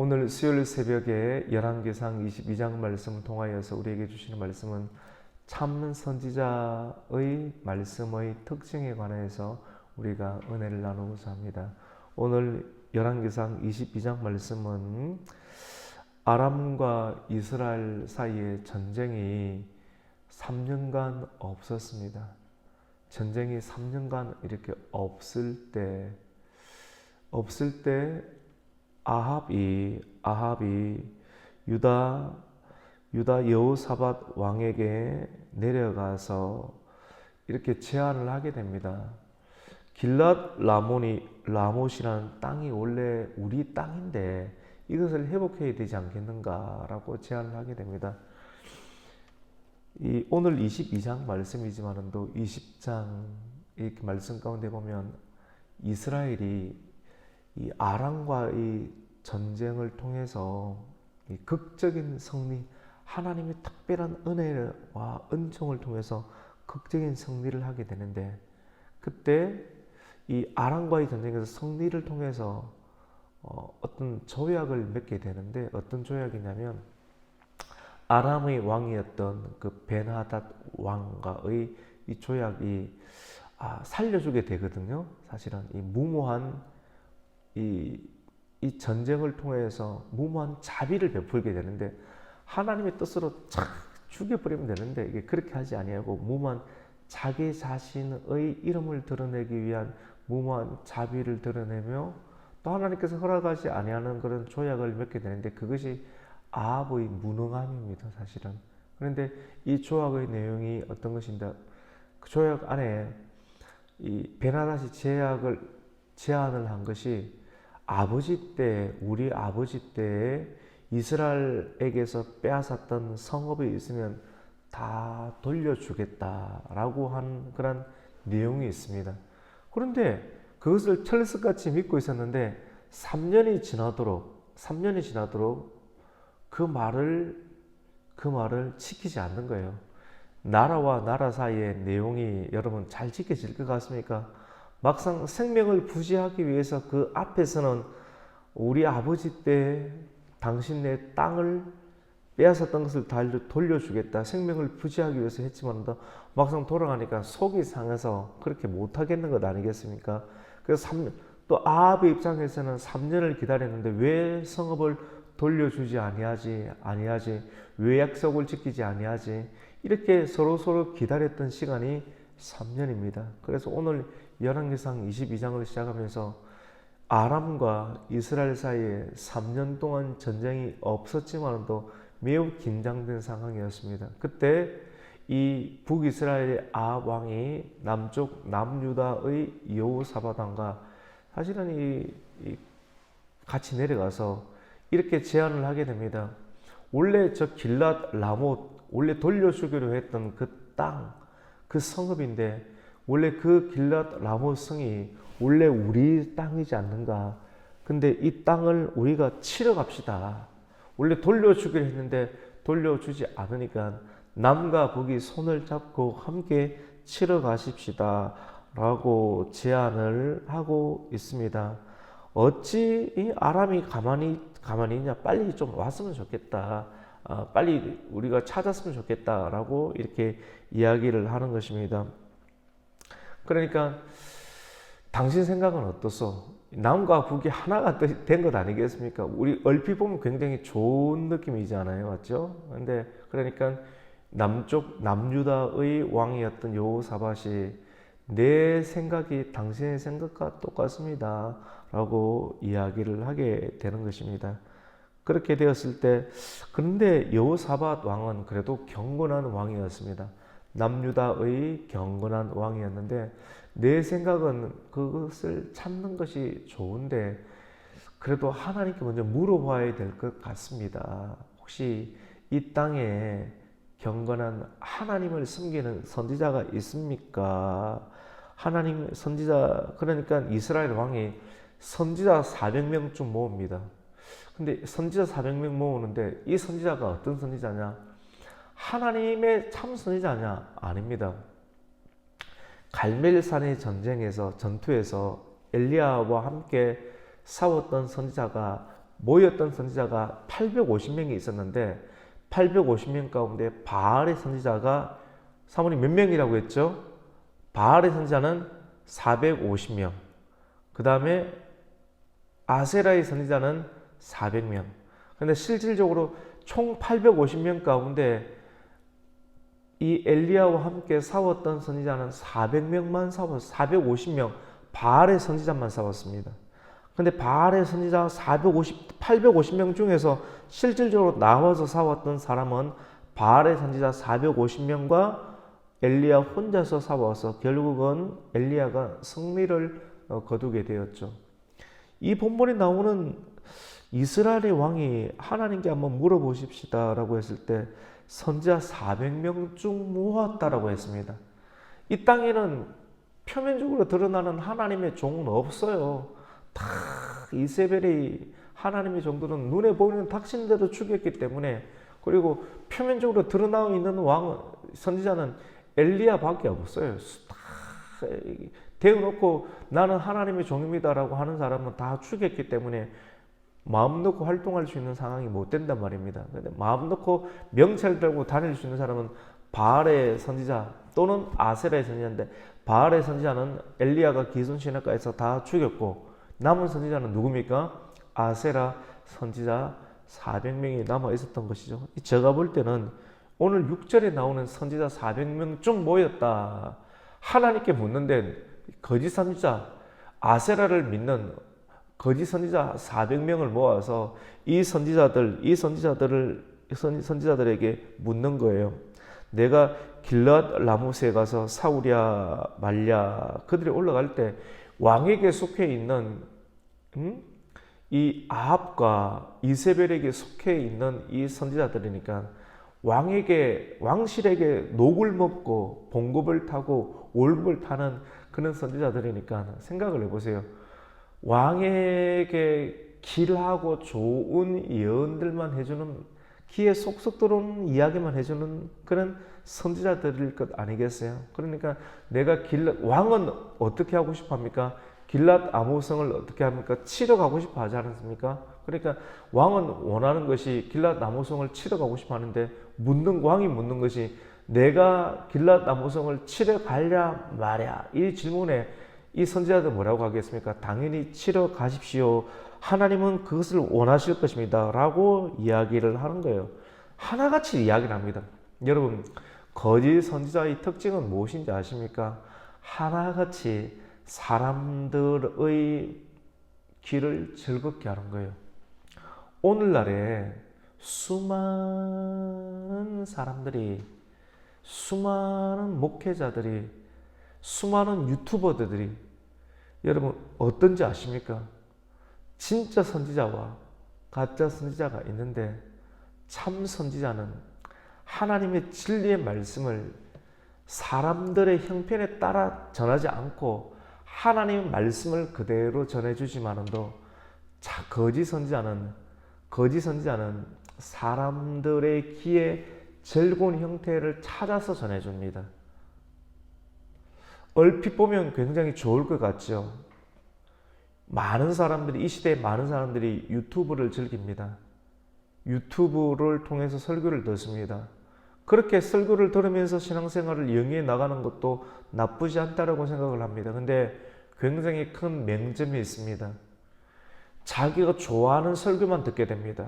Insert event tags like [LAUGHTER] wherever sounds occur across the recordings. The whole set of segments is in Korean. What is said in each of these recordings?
오늘 수요일 새벽에 열왕기상 22장 말씀을 통하여서 우리에게 주시는 말씀은 참 선지자의 말씀의 특징에 관해서 우리가 은혜를 나누고자 합니다. 오늘 열왕기상 22장 말씀은 아람과 이스라엘 사이의 전쟁이 3년간 없었습니다. 전쟁이 3년간 이렇게 없을 때 없을 때 아합이 아합이 유다 유다 여호사밧 왕에게 내려가서 이렇게 제안을 하게 됩니다. 길랏 라몬이 라못이라는 땅이 원래 우리 땅인데 이것을 회복해야 되지 않겠는가라고 제안을 하게 됩니다. 이 오늘 22장 말씀이지만은 또 20장 이 말씀 가운데 보면 이스라엘이 이 아람과의 전쟁을 통해서 이 극적인 승리, 하나님의 특별한 은혜와 은총을 통해서 극적인 승리를 하게 되는데 그때 이 아람과의 전쟁에서 승리를 통해서 어, 어떤 조약을 맺게 되는데 어떤 조약이냐면 아람의 왕이었던 그 베나닷 왕과의 이 조약이 아, 살려주게 되거든요. 사실은 이 무모한 이, 이 전쟁을 통해서 무모한 자비를 베풀게 되는데 하나님의 뜻으로 착 죽여버리면 되는데 이게 그렇게 하지 아니하고 무모한 자기 자신의 이름을 드러내기 위한 무모한 자비를 드러내며 또 하나님께서 허락하지 아니하는 그런 조약을 맺게 되는데 그것이 아합의 무능함입니다, 사실은. 그런데 이 조약의 내용이 어떤 것인가? 그 조약 안에 이 베나다시 제약을 제안을 한 것이 아버지 때 우리 아버지 때에 이스라엘에게서 빼앗았던 성읍이 있으면 다 돌려주겠다라고 한 그런 내용이 있습니다. 그런데 그것을 철석같이 믿고 있었는데 3년이 지나도록 3년이 지나도록 그 말을 그 말을 지키지 않는 거예요. 나라와 나라 사이의 내용이 여러분 잘 지켜질 것 같습니까? 막상 생명을 부지하기 위해서 그 앞에서는 우리 아버지 때 당신의 땅을 빼앗았던 것을 다 돌려주겠다. 생명을 부지하기 위해서 했지만 막상 돌아가니까 속이 상해서 그렇게 못하겠는 것 아니겠습니까? 그래서 3년, 또 아합의 입장에서는 3년을 기다렸는데 왜 성읍을 돌려주지 아니하지 아니하지 왜 약속을 지키지 아니하지 이렇게 서로 서로 기다렸던 시간이 3년입니다. 그래서 오늘 열왕기상 22장을 시작하면서 아람과 이스라엘 사이에 3년 동안 전쟁이 없었지만도 매우 긴장된 상황이었습니다. 그때 이 북이스라엘의 아합 왕이 남쪽 남유다의 여호사밧 왕과 사실은 이, 이 같이 내려가서 이렇게 제안을 하게 됩니다. 원래 저 길랏 라못 원래 돌려주기로 했던 그 땅, 그 성읍인데 원래 그 길랏 라못 성이 원래 우리 땅이지 않는가? 근데 이 땅을 우리가 치러 갑시다. 원래 돌려주기로 했는데 돌려주지 않으니까 남과 북이 손을 잡고 함께 치러 가십시다. 라고 제안을 하고 있습니다. 어찌 이 아람이 가만히 가만히 있냐? 빨리 좀 왔으면 좋겠다. 어, 빨리 우리가 찾았으면 좋겠다라고 이렇게 이야기를 하는 것입니다. 그러니까 당신 생각은 어떻소? 남과 북이 하나가 된 것 아니겠습니까? 우리 얼핏 보면 굉장히 좋은 느낌이잖아요, 맞죠? 근데 그러니까 남쪽 남유다의 왕이었던 여호사밧이 내 생각이 당신의 생각과 똑같습니다 라고 이야기를 하게 되는 것입니다. 그렇게 되었을 때 그런데 여호사밧 왕은 그래도 경건한 왕이었습니다. 남유다의 경건한 왕이었는데 내 생각은 그것을 찾는 것이 좋은데 그래도 하나님께 먼저 물어봐야 될 것 같습니다. 혹시 이 땅에 경건한 하나님을 섬기는 선지자가 있습니까? 하나님 선지자 그러니까 이스라엘 왕이 선지자 400명쯤 모읍니다. 근데 선지자 400명 모으는데 이 선지자가 어떤 선지자냐? 하나님의 참 선지자냐? 아닙니다. 갈멜산의 전쟁에서 전투에서 엘리야와 함께 싸웠던 선지자가 모였던 선지자가 850명이 있었는데 850명 가운데 바알의 선지자가 사모님 몇 명이라고 했죠? 바알의 선지자는 450명. 그 다음에 아세라의 선지자는 400명. 근데 실질적으로 총 850명 가운데 이 엘리야와 함께 싸웠던 선지자는 400명만 싸웠, 450명 바알의 선지자만 싸웠습니다. 근데 바알의 선지자 450, 850명 중에서 실질적으로 나와서 싸웠던 사람은 바알의 선지자 450명과 엘리야 혼자서 싸워서 결국은 엘리야가 승리를 어, 거두게 되었죠. 이 본문에 나오는 이스라엘의 왕이 하나님께 한번 물어보십시다라고 했을 때 선지자 400명 중 모았다라고 했습니다. 이 땅에는 표면적으로 드러나는 하나님의 종은 없어요. 다 이세벨이 하나님의 종들은 눈에 보이는 닥친대로 죽였기 때문에 그리고 표면적으로 드러나고 있는 왕 선지자는 엘리야밖에 없어요. 다 대어놓고 나는 하나님의 종입니다라고 하는 사람은 다 죽였기 때문에 마음 놓고 활동할 수 있는 상황이 못 된단 말입니다. 근데 마음 놓고 명찰 들고 다닐 수 있는 사람은 바알의 선지자 또는 아세라의 선지자인데 바알의 선지자는 엘리야가 기손 신학가에서 다 죽였고 남은 선지자는 누굽니까? 아세라 선지자 400명이 남아 있었던 것이죠. 제가 볼 때는 오늘 6절에 나오는 선지자 400명 중 모였다. 하나님께 묻는데 거짓 선지자 아세라를 믿는 거짓 선지자 400명을 모아서 이 선지자들 이 선지자들을 선, 선지자들에게 묻는 거예요. 내가 길랏 라무스에 가서 사우랴 말랴 그들이 올라갈 때 왕에게 속해 있는 음? 이 아합과 이세벨에게 속해 있는 이 선지자들이니까 왕에게 왕실에게 녹을 먹고 봉급을 타고 월급을 타는 그런 선지자들이니까 생각을 해보세요. 왕에게 길하고 좋은 예언들만 해주는 귀에 쏙쏙 들어오는 이야기만 해주는 그런 선지자들일 것 아니겠어요? 그러니까 내가 길랏 왕은 어떻게 하고 싶어 합니까? 길랏 아무성을 어떻게 합니까? 치러 가고 싶어 하지 않습니까? 그러니까 왕은 원하는 것이 길랏 나무성을 치러 가고 싶어 하는데 묻는 왕이 묻는 것이 내가 길랏 나무성을 치러 가랴 말야 이 질문에 이 선지자들 뭐라고 하겠습니까? 당연히 치러 가십시오. 하나님은 그것을 원하실 것입니다. 라고 이야기를 하는 거예요. 하나같이 이야기를 합니다. 여러분, 거짓 선지자의 특징은 무엇인지 아십니까? 하나같이 사람들의 귀를 즐겁게 하는 거예요. 오늘날에 수많은 사람들이, 수많은 목회자들이, 수많은 유튜버들이 여러분 어떤지 아십니까? 진짜 선지자와 가짜 선지자가 있는데 참 선지자는 하나님의 진리의 말씀을 사람들의 형편에 따라 전하지 않고 하나님의 말씀을 그대로 전해주지만은도 자 거짓 선지자는 거짓 선지자는 사람들의 귀에 즐거운 형태를 찾아서 전해줍니다. 얼핏 보면 굉장히 좋을 것 같죠. 많은 사람들이 이 시대에 많은 사람들이 유튜브를 즐깁니다. 유튜브를 통해서 설교를 듣습니다. 그렇게 설교를 들으면서 신앙생활을 영위해 나가는 것도 나쁘지 않다라고 생각을 합니다. 근데 굉장히 큰 맹점이 있습니다. 자기가 좋아하는 설교만 듣게 됩니다.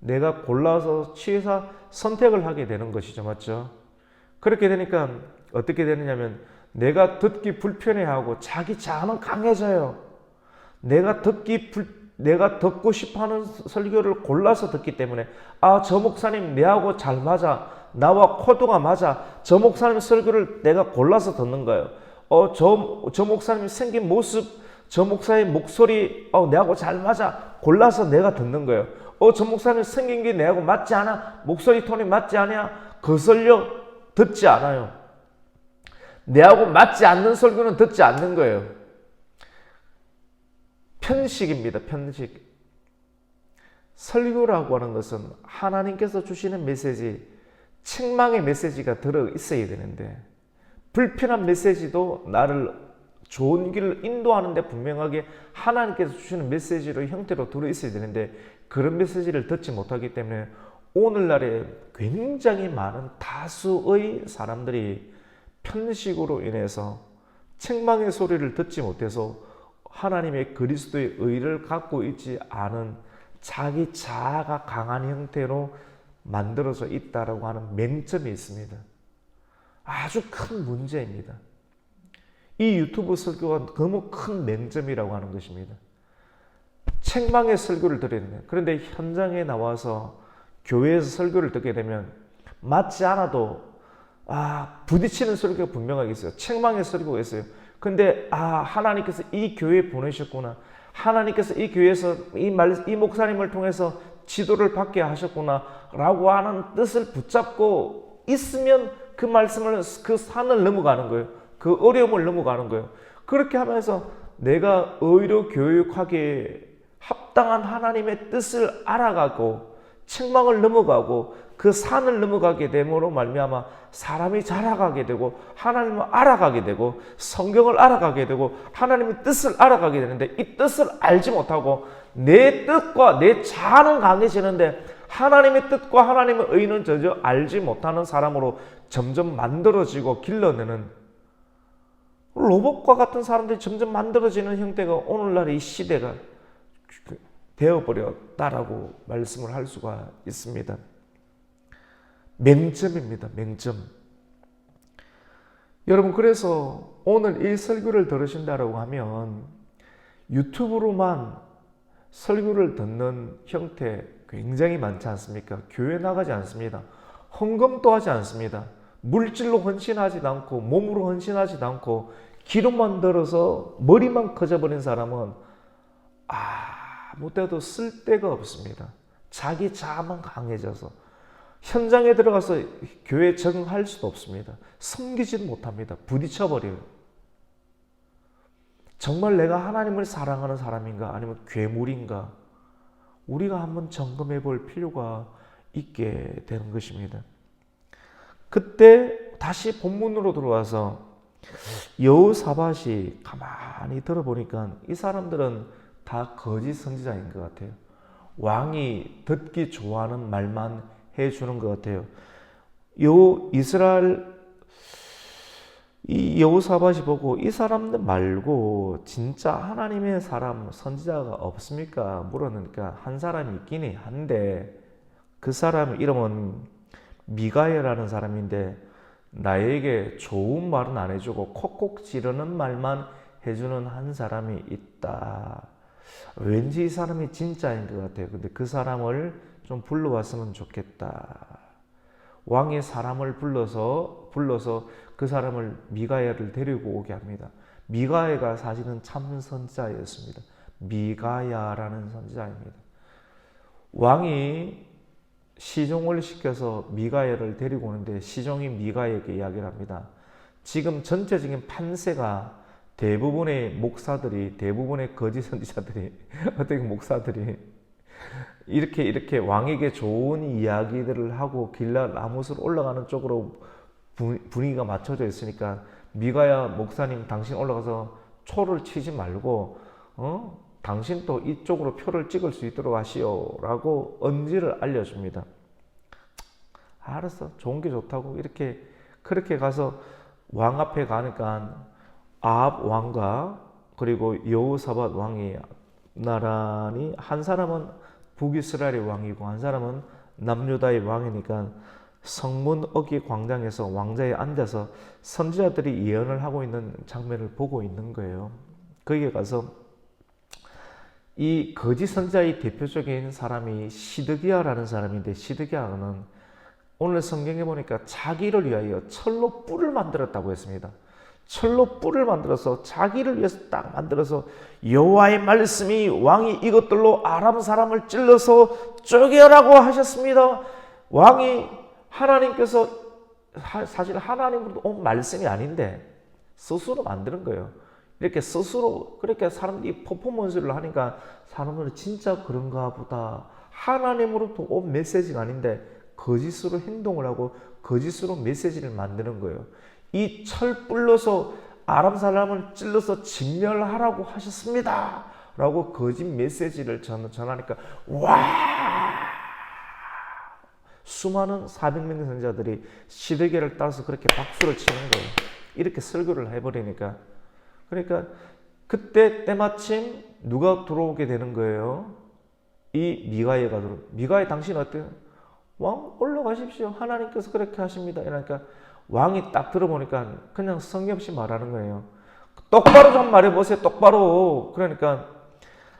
내가 골라서 취해서 선택을 하게 되는 것이죠. 맞죠? 그렇게 되니까 어떻게 되느냐면 내가 듣기 불편해하고 자기 자아는 강해져요. 내가 듣기 불, 내가 듣고 싶어하는 설교를 골라서 듣기 때문에 아 저 목사님 내하고 잘 맞아 나와 코드가 맞아 저 목사님 설교를 내가 골라서 듣는 거예요. 어저 저 목사님 생긴 모습 저 목사의 목소리 어 내하고 잘 맞아 골라서 내가 듣는 거예요. 어저 목사님 생긴 게 내하고 맞지 않아 목소리 톤이 맞지 않아 그 설교 듣지 않아요. 내하고 맞지 않는 설교는 듣지 않는 거예요. 편식입니다. 편식. 설교라고 하는 것은 하나님께서 주시는 메시지, 책망의 메시지가 들어 있어야 되는데 불편한 메시지도 나를 좋은 길을 인도하는데 분명하게 하나님께서 주시는 메시지로 형태로 들어 있어야 되는데 그런 메시지를 듣지 못하기 때문에 오늘날에 굉장히 많은 다수의 사람들이 편식으로 인해서 책망의 소리를 듣지 못해서 하나님의 그리스도의 의를 갖고 있지 않은 자기 자아가 강한 형태로 만들어져 있다라고 하는 맹점이 있습니다. 아주 큰 문제입니다. 이 유튜브 설교가 너무 큰 맹점이라고 하는 것입니다. 책망의 설교를 드리는 그런데 현장에 나와서 교회에서 설교를 듣게 되면 맞지 않아도 아 부딪히는 설교가 분명하게 있어요. 책망의 설교가 있어요. 근데 아 하나님께서 이 교회에 보내셨구나. 하나님께서 이 교회에서 이 말 이 목사님을 통해서 지도를 받게 하셨구나 라고 하는 뜻을 붙잡고 있으면 그 말씀을 그 산을 넘어가는 거예요. 그 어려움을 넘어가는 거예요. 그렇게 하면서 내가 의료 교육하기에 합당한 하나님의 뜻을 알아가고 책망을 넘어가고 그 산을 넘어가게 됨으로 말미암아 사람이 자라가게 되고 하나님을 알아가게 되고 성경을 알아가게 되고 하나님의 뜻을 알아가게 되는데 이 뜻을 알지 못하고 내 뜻과 내 자아는 강해지는데 하나님의 뜻과 하나님의 의는 전혀 알지 못하는 사람으로 점점 만들어지고 길러내는 로봇과 같은 사람들이 점점 만들어지는 형태가 오늘날 이 시대가 되어버렸다라고 말씀을 할 수가 있습니다. 맹점입니다. 맹점. 여러분 그래서 오늘 이 설교를 들으신다라고 하면 유튜브로만 설교를 듣는 형태 굉장히 많지 않습니까? 교회 나가지 않습니다. 헌금도 하지 않습니다. 물질로 헌신하지 않고 몸으로 헌신하지 않고 기록만 들어서 머리만 커져버린 사람은 아 무 때도 쓸데가 없습니다. 자기 자아만 강해져서 현장에 들어가서 교회 적응할 수도 없습니다. 섬기지는 못합니다. 부딪혀버려요. 정말 내가 하나님을 사랑하는 사람인가 아니면 괴물인가 우리가 한번 점검해 볼 필요가 있게 되는 것입니다. 그때 다시 본문으로 들어와서 여호사밧이 가만히 들어보니까 이 사람들은 다 거짓 선지자인 것 같아요. 왕이 듣기 좋아하는 말만 해주는 것 같아요. 요 이스라엘 이 여호사밧이 보고 이 사람들 말고 진짜 하나님의 사람 선지자가 없습니까? 물었으니까 한 사람이 있긴 한데 그 사람 이름은 미가야라는 사람인데 나에게 좋은 말은 안 해주고 콕콕 지르는 말만 해주는 한 사람이 있다. 왠지 이 사람이 진짜인 것 같아요. 근데 그 사람을 좀 불러왔으면 좋겠다. 왕의 사람을 불러서 불러서 그 사람을 미가야를 데리고 오게 합니다. 미가야가 사실은 참 선지자였습니다. 미가야라는 선지자입니다. 왕이 시종을 시켜서 미가야를 데리고 오는데 시종이 미가야에게 이야기를 합니다. 지금 전체적인 판세가 대부분의 목사들이 대부분의 거짓 선지자들이 [LAUGHS] 어떻게 목사들이 이렇게 이렇게 왕에게 좋은 이야기들을 하고 길라 라못으로 올라가는 쪽으로 분위기가 맞춰져 있으니까 미가야 목사님 당신 올라가서 초를 치지 말고 어? 당신 또 이쪽으로 표를 찍을 수 있도록 하시오라고 언지를 알려줍니다. 알았어 좋은 게 좋다고 이렇게 그렇게 가서 왕 앞에 가니까 아합 왕과 그리고 여호사밧 왕이 나란히 한 사람은 북이스라엘의 왕이고 한 사람은 남유다의 왕이니까 성문 어기 광장에서 왕자에 앉아서 선지자들이 예언을 하고 있는 장면을 보고 있는 거예요. 거기에 가서 이 거짓 선지자의 대표적인 사람이 시드기야라는 사람인데 시드기야는 오늘 성경에 보니까 자기를 위하여 철로 뿔을 만들었다고 했습니다. 철로 뿔을 만들어서 자기를 위해서 딱 만들어서 여호와의 말씀이 왕이 이것들로 아람 사람을 찔러서 쪼개라고 하셨습니다. 왕이 하나님께서 사실 하나님으로 온 말씀이 아닌데 스스로 만드는 거예요. 이렇게 스스로 그렇게 사람들이 퍼포먼스를 하니까 사람들은 진짜 그런가 보다. 하나님으로부터 온 메시지가 아닌데 거짓으로 행동을 하고 거짓으로 메시지를 만드는 거예요. 이 철불로서 아람 사람을 찔러서 진멸하라고 하셨습니다. 라고 거짓 메시지를 전, 전하니까 와 수많은 400명 선자들이 시대계를 따라서 그렇게 박수를 치는 거예요. 이렇게 설교를 해버리니까 그러니까 그때 때마침 누가 들어오게 되는 거예요. 이 미가야가 들어. 미가야 당신 어때요? 왕 올라가십시오. 하나님께서 그렇게 하십니다. 이러니까 왕이 딱 들어보니까 그냥 성의 없이 말하는 거예요. 똑바로 좀 말해보세요. 똑바로. 그러니까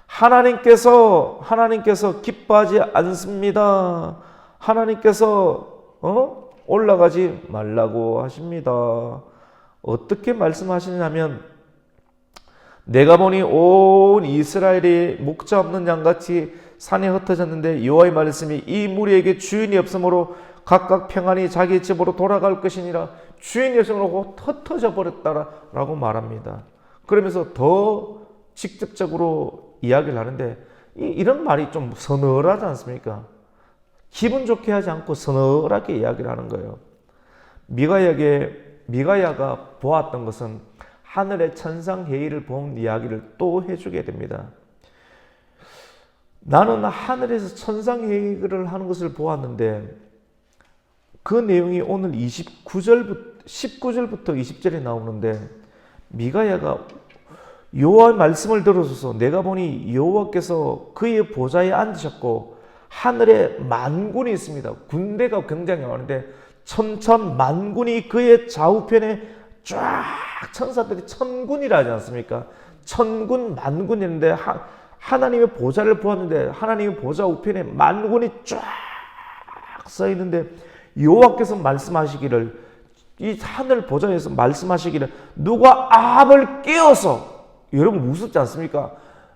하나님께서 하나님께서 기뻐하지 않습니다. 하나님께서 어? 올라가지 말라고 하십니다. 어떻게 말씀하시냐면 내가 보니 온 이스라엘이 목자 없는 양같이 산에 흩어졌는데 여호와의 말씀이 이 무리에게 주인이 없으므로 각각 평안히 자기 집으로 돌아갈 것이니라 주인이 없으므로 흩어져 버렸다라고 말합니다. 그러면서 더 직접적으로 이야기를 하는데 이, 런 말이 좀 서늘하지 않습니까? 기분 좋게 하지 않고 서늘하게 이야기를 하는 거예요. 미가야에게 미가야가 보았던 것은 하늘의 천상 회의를 본 이야기를 또 해주게 됩니다. 나는 하늘에서 천상 회의를 하는 것을 보았는데 그 내용이 오늘 29절부터 19절부터 20절에 나오는데 미가야가 여호와의 말씀을 들어줘서 내가 보니 여호와께서 그의 보좌에 앉으셨고 하늘에 만군이 있습니다. 군대가 굉장히 많은데 천천 만군이 그의 좌우편에 쫙 천사들이 천군이라 하지 않습니까? 천군 만군인데 하, 하나님의 보좌를 보았는데 하나님의 보좌 우편에 만군이 쫙 써 있는데 여호와께서 말씀하시기를 이 하늘 보좌에서 말씀하시기를 누가 아합을 깨어서 여러분 무섭지 않습니까?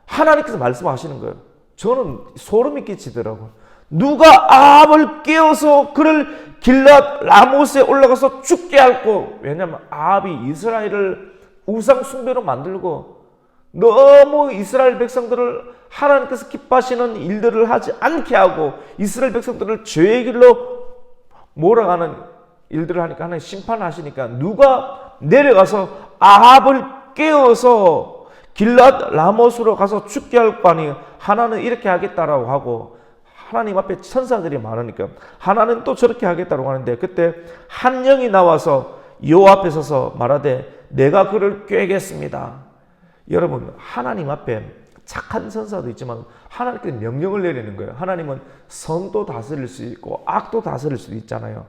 하나님께서 말씀하시는 거예요. 저는 소름이 끼치더라고요. 누가 아합을 깨어서 그를 길랏 라못에 올라가서 죽게 할고 왜냐하면 아합이 이스라엘을 우상 숭배로 만들고 너무 이스라엘 백성들을 하나님께서 기뻐하시는 일들을 하지 않게 하고 이스라엘 백성들을 죄의 길로 몰아가는 일들을 하니까 하나님 심판하시니까 누가 내려가서 아합을 깨워서 길랏 라못으로 가서 죽게 할거 아니에요. 하나는 이렇게 하겠다라고 하고 하나님 앞에 천사들이 많으니까 하나는 또 저렇게 하겠다고 하는데 그때 한 영이 나와서 요 앞에 서서 말하되 내가 그를 꿰겠습니다. 여러분 하나님 앞에 착한 선사도 있지만 하나님께 명령을 내리는 거예요. 하나님은 선도 다스릴 수 있고 악도 다스릴 수도 있잖아요.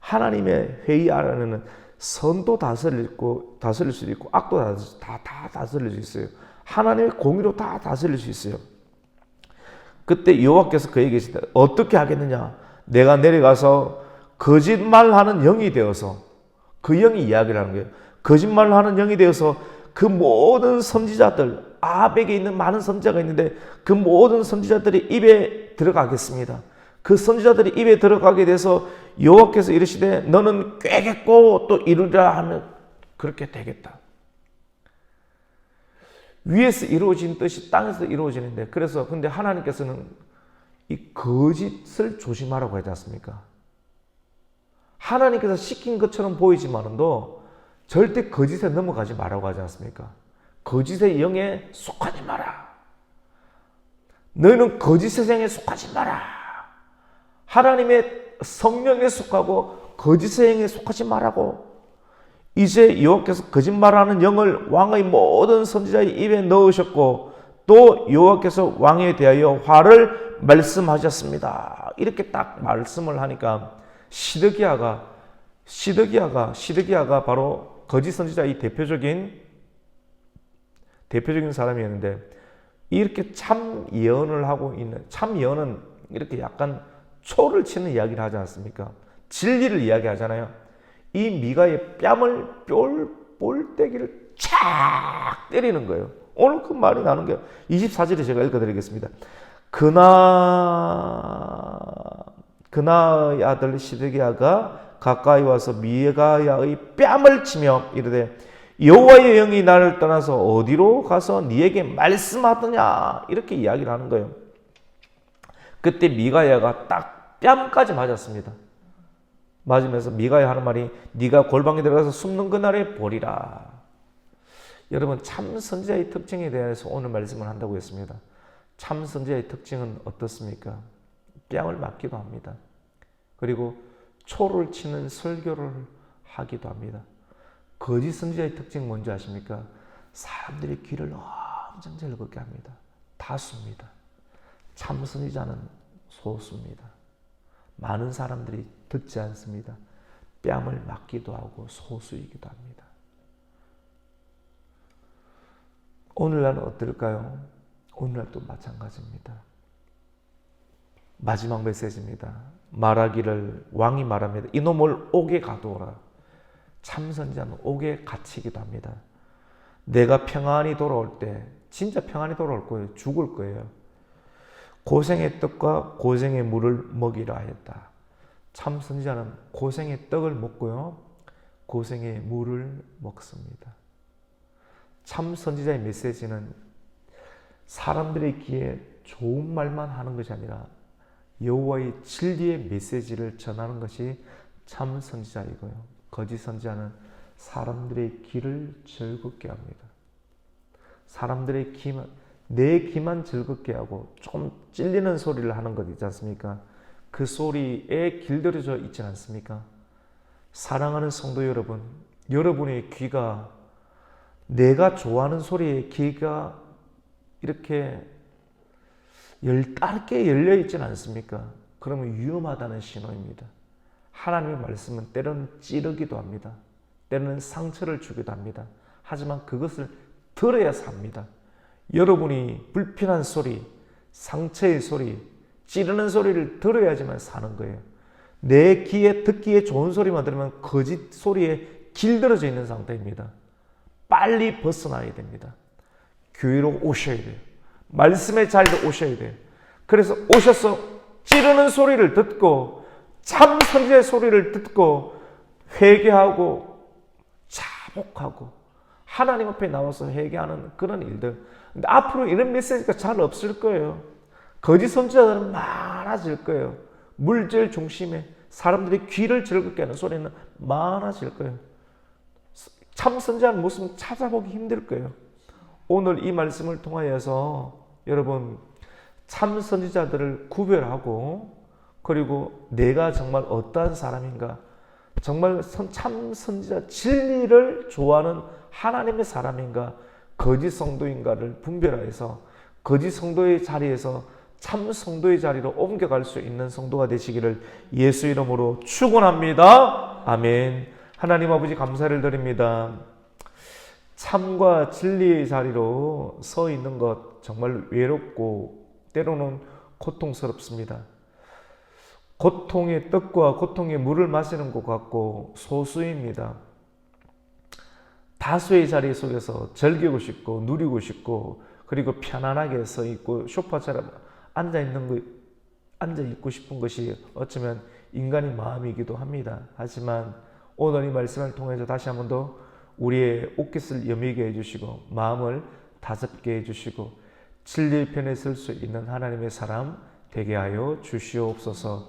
하나님의 회의 아래는 선도 다스리고 다스릴 수도 있고 악도 다, 다 다스릴 수 있어요. 하나님의 공의로 다 다스릴 수 있어요. 그때 여호와께서 그에게 계시다. 어떻게 하겠느냐? 내가 내려가서 거짓말하는 영이 되어서 그 영이 이야기를 하는 거예요. 거짓말하는 영이 되어서 그 모든 선지자들 아합에게 있는 많은 선지자가 있는데 그 모든 선지자들이 입에 들어가겠습니다. 그 선지자들이 입에 들어가게 돼서 여호와께서 이르시되 너는 꿰겠고 또 이루리라 하면 그렇게 되겠다. 위에서 이루어진 뜻이 땅에서 이루어지는데 그래서 근데 하나님께서는 이 거짓을 조심하라고 하지 않습니까? 하나님께서 시킨 것처럼 보이지만도 절대 거짓에 넘어가지 말라고 하지 않습니까? 거짓의 영에 속하지 마라. 너희는 거짓의 생에 속하지 마라. 하나님의 성령에 속하고 거짓의 행에 속하지 말라고 이제 여호와께서 거짓말하는 영을 왕의 모든 선지자의 입에 넣으셨고 또 여호와께서 왕에 대하여 화를 말씀하셨습니다. 이렇게 딱 말씀을 하니까 시드기야가 시드기야가 시드기야가 바로 거짓 선지자의 대표적인 대표적인 사람이었는데 이렇게 참 예언을 하고 있는 참 예언은 이렇게 약간 초를 치는 이야기를 하지 않습니까? 진리를 이야기하잖아요. 이 미가의 뺨을 볼, 볼때기를 착 때리는 거예요. 오늘 그 말이 나는 게 24절에 제가 읽어드리겠습니다. 그나 그나의 아들 시드기야가 가까이 와서 미가야의 뺨을 치며 이르되 여호와의 영이 나를 떠나서 어디로 가서 네에게 말씀하더냐 이렇게 이야기를 하는 거예요. 그때 미가야가 딱 뺨까지 맞았습니다. 맞으면서 미가야 하는 말이 네가 골방에 들어가서 숨는 그날에 보리라. 여러분 참 선지자의 특징에 대해서 오늘 말씀을 한다고 했습니다. 참 선지자의 특징은 어떻습니까? 뺨을 맞기도 합니다. 그리고 초를 치는 설교를 하기도 합니다. 거짓 선지자의 특징 뭔지 아십니까? 사람들의 귀를 엄청 즐겁게 합니다. 다수입니다. 참 선지자는 소수입니다. 많은 사람들이 듣지 않습니다. 뺨을 맞기도 하고 소수이기도 합니다. 오늘날은 어떨까요? 오늘날도 마찬가지입니다. 마지막 메시지입니다. 말하기를 왕이 말합니다. 이놈을 옥에 가두어라. 참선자는 옥에 갇히기도 합니다. 내가 평안히 돌아올 때 진짜 평안히 돌아올 거예요. 죽을 거예요. 고생의 떡과 고생의 물을 먹이라 하였다. 참 선지자는 고생의 떡을 먹고요. 고생의 물을 먹습니다. 참 선지자의 메시지는 사람들의 귀에 좋은 말만 하는 것이 아니라 여호와의 진리의 메시지를 전하는 것이 참 선지자이고요. 거짓 선지자는 사람들의 귀를 즐겁게 합니다. 사람들의 귀만 내 귀만 즐겁게 하고 좀 찔리는 소리를 하는 것 있지 않습니까? 그 소리에 길들여져 있지 않습니까? 사랑하는 성도 여러분, 여러분의 귀가 내가 좋아하는 소리에 귀가 이렇게 열, 짧게 열려 있지는 않습니까? 그러면 위험하다는 신호입니다. 하나님의 말씀은 때로는 찌르기도 합니다. 때로는 상처를 주기도 합니다. 하지만 그것을 들어야 삽니다. 여러분이 불편한 소리, 상처의 소리, 찌르는 소리를 들어야지만 사는 거예요. 내 귀에 듣기에 좋은 소리만 들으면 거짓 소리에 길들어져 있는 상태입니다. 빨리 벗어나야 됩니다. 교회로 오셔야 돼요. 말씀의 자리로 오셔야 돼요. 그래서 오셔서 찌르는 소리를 듣고 참 선지의 소리를 듣고 회개하고 자복하고 하나님 앞에 나와서 회개하는 그런 일들. 근데 앞으로 이런 메시지가 잘 없을 거예요. 거짓 선지자들은 많아질 거예요. 물질 중심에 사람들이 귀를 즐겁게 하는 소리는 많아질 거예요. 참 선지자는 모습 찾아보기 힘들 거예요. 오늘 이 말씀을 통하여서 여러분 참 선지자들을 구별하고 그리고 내가 정말 어떠한 사람인가 정말 참 선지자 진리를 좋아하는 하나님의 사람인가 거짓 성도인가를 분별해서 거짓 성도의 자리에서 참 성도의 자리로 옮겨갈 수 있는 성도가 되시기를 예수 이름으로 축원합니다. 아멘. 하나님 아버지 감사를 드립니다. 참과 진리의 자리로 서 있는 것 정말 외롭고 때로는 고통스럽습니다. 고통의 떡과 고통의 물을 마시는 것 같고 소수입니다. 다수의 자리 속에서 즐기고 싶고 누리고 싶고 그리고 편안하게 서 있고 쇼파처럼 앉아 있는 거 앉아 있고 싶은 것이 어쩌면 인간의 마음이기도 합니다. 하지만 오늘 이 말씀을 통해서 다시 한 번 더 우리의 옷깃을 여미게 해주시고 마음을 다잡게 해주시고 진리의 편에 설 수 있는 하나님의 사람 되게 하여 주시옵소서